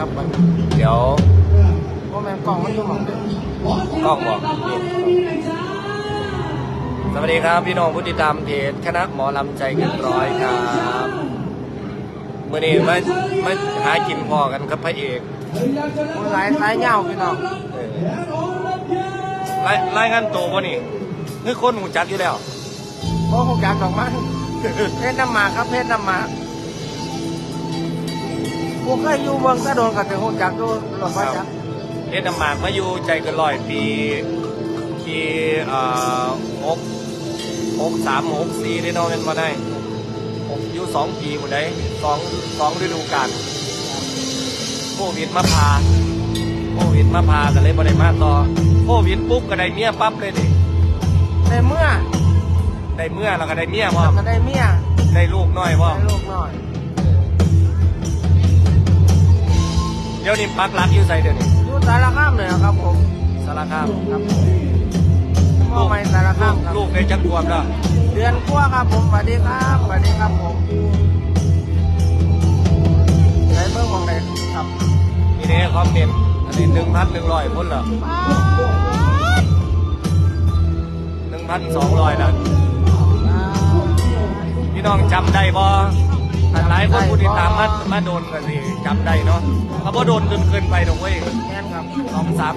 ครับบัดเดี๋ยวเพราะแมงกล่องมันอยู่หมองเดิมกล้องบอกสวัสดีครับพี่น้องผู้ติดตามเพจคณะหมอลำใจเกินร้อยครับเมื่อนี้มามาหากินพอกันครับพระเอกมันหลายสายเงาพี่น้องเออรายรายงานตัวป่ะนี่คือคนหูจักอยู่แล้วเพราะหกอยากดอกมันเพชรน้ำหมากครับเพชรน้ำหมา กกูเคยอยู่เมืองตะโดนกับถึงหกจักดูหลบว่าจักเอ็ดน้ำหมากมาอยู่ใจเกินร้อยปีปีเอ่อหกหกสามหกสี่ได้นอนเป็นมาได้ผมอยู่สองปีหมดได้สองสองฤดูกาลโควิดมาพาโควิดมาพากันเลยบ่ได้มาต่อโควิดปุ๊บก็ได้เมียปั๊บเลยดิในเมื่อได้เมื่อแล้วก็ได้เมียพ่อเราก็ได้เมียได้ลูกน้อยพ่อได้ลูกน้อย เดี๋ยวนี้ปักหลักอยู่ใส่เดี๋ยวนี้อยู่สารคามเลยครับผมสารคามครับผมพ่อไม่สารคามครับลูกได้จักรวบแล้วเดือนกว่าครับผมสวัสดีครับสวัสดีครับผมไหนเบิ่งของไหนครับนี่เด้คอมเมนต์อันนี้หนึ่งพันหนึ่งร้อยคนเหรอหนึ่งพันสองร้อยแล้วพี่น้องจำได้บ่ หลายคนผู้ติดตามมามาโดนกันสิจำได้เนาะเขาบ่โดนจนเกินไปหรอกเว้ยแม่นครับสองสาม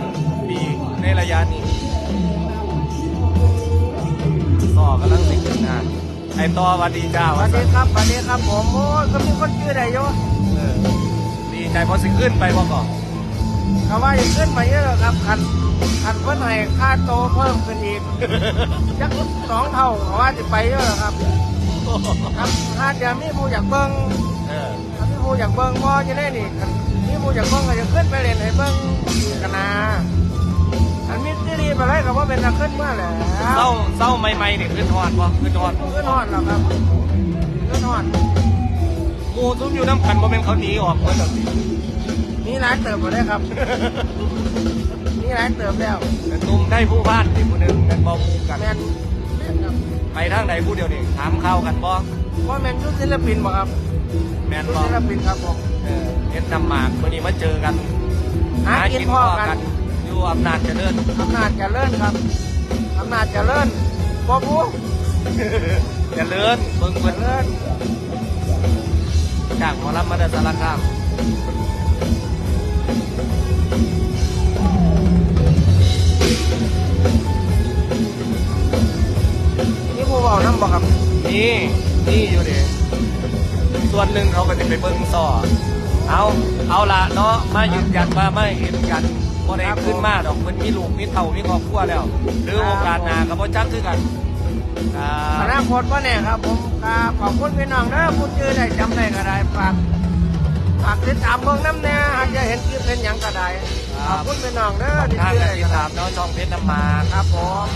ปีในระยะนี้ต่อกำลังสิขึ้นงานไอ้ต่อหวันดีจ้าสวัสดีครับสวัสดีครับผมโอ้ยก็มีคนชื่อได้อยู่เออดีใจเพอสิขึ้นไปบ่ก่อนเขาว่าจะขึ้นไปเยอะครับคันคันเพิ่นให้ค่าโตเพิ่มขึ้นอีกจักสองเท่าเขาว่าจะไปเยอะครับ ครับถ้าเดี๋ยวมีผู้อยากเบิ่งเออถ้ามีผู้อยากเบิ่งบ่จะได้นี่คันมีผู้อยากเบิ่งก็จะขึ้นไปเล่นให้เบิ่งกันนะอันมีที่ดีไปเลยก็ว่าเป็นนักขึ้นเมื่อแหละเศร้าเศร้าใหม่ๆนี่ขึ้นฮอดบ่ขึ้นฮอดขึ้นฮอดแล้วครับขึ้นฮอดหมูซุ้มอยู่น้ำกันบ่แม่นเขาหนีออกเพิ่นดอกสิมีหลายเติบมาได้ครับมีหลายเติบแล้วแต่ตุ้มได้ผู้บ้านที่ผู้หนึงกันบ่หมู่กัน แมนแม่นครับไปทางใดผู้เดียวนี่ถามข่าวกันบ่ว่าแมนยุคศิลปินบ่ครับแม่นยุคบ่ศิลปินครับผมเออเฮ็ดนำหมากมื้อนี้มาเจอกันหากินพ่อกันอยู่อำนาจเจริญอำนาจเจริญครับอำนาจเจริญบ่บูเจริญเบิ่งเจเพิ่นริญจ้างหมอลำมาได้สารคาม ผู้เบาน้ำบ่ครับนี่นี่อยู่ดิส่วนหนึ่งเขาก็จะไปเบิ่งต่อเอาเอาละเนาะมายืนยันว่าไม่เห็นกันบ่ได้ขึ้นมาดอกเพิ่นมีลูกมีเฒ่ามีครอบครัวแล้ว หรือโอกาสหน้าก็บ่จักคือกันอ่าอนาคตว่าแน่ครับผมครับขอบคุณพี่น้องเด้อผู้ชื่อได้จำได้ก็ได้ฝากฝากติดตามเบิ่งน้ำแน่อาจจะเห็นคลิปเป็นหยังก็ได้ขอบคุณพี่น้องเด้อที่ทางชื่อการได้ติดตามเนาะช่องเพชรน้ำมาครับผม